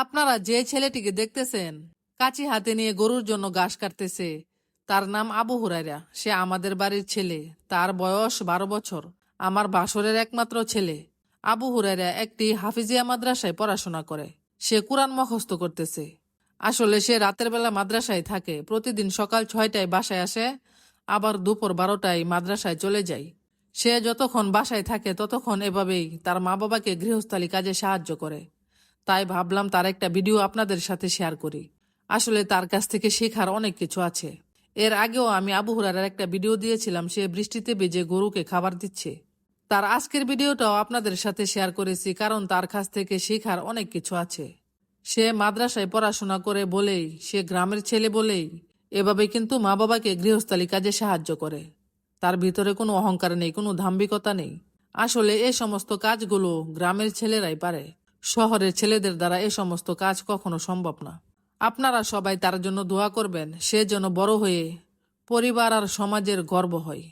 আপনারা যে ছেলেটিকে দেখতেছেন, কাঁচি হাতে নিয়ে গরুর জন্য ঘাস কাটতেছে, তার নাম আবু হুরাইরা সে আমাদের বাড়ির ছেলে। তার বয়স বারো বছর। আমার বাসরের একমাত্র ছেলে। আবু হুরাইরা একটি হাফিজিয়া মাদ্রাসায় পড়াশোনা করে। সে কোরআন মুখস্থ করতেছে। আসলে সে রাতের বেলা মাদ্রাসায় থাকে। প্রতিদিন সকাল ছয়টায় বাসায় আসে, আবার দুপুর বারোটায় মাদ্রাসায় চলে যায়। সে যতক্ষণ বাসায় থাকে, ততক্ষণ এভাবেই তার মা বাবাকে গৃহস্থালী কাজে সাহায্য করে। তাই ভাবলাম তার একটা ভিডিও আপনাদের সাথে শেয়ার করি। আসলে তার কাছ থেকে শেখার অনেক কিছু আছে। এর আগেও আমি আবু হুরারার একটা ভিডিও দিয়েছিলাম, সে বৃষ্টিতে বেজে গরুকে খাবার দিচ্ছে। তার আজকের ভিডিওটাও আপনাদের সাথে শেয়ার করেছি, কারণ তার কাছ থেকে শেখার অনেক কিছু আছে। সে মাদ্রাসায় পড়াশোনা করে বলেই, সে গ্রামের ছেলে বলেই, এভাবে কিন্তু মা বাবাকে গৃহস্থালী কাজে সাহায্য করে। তার ভিতরে কোনো অহংকার নেই, কোনো ধাম্বিকতা নেই। আসলে এ সমস্ত কাজগুলো গ্রামের ছেলেরাই পারে। শহরের ছেলেদের দ্বারা এ সমস্ত কাজ কখনো সম্ভব না। আপনারা সবাই তার জন্য দোয়া করবেন, সে যেন বড় হয়ে পরিবার আর সমাজের গর্ব হয়।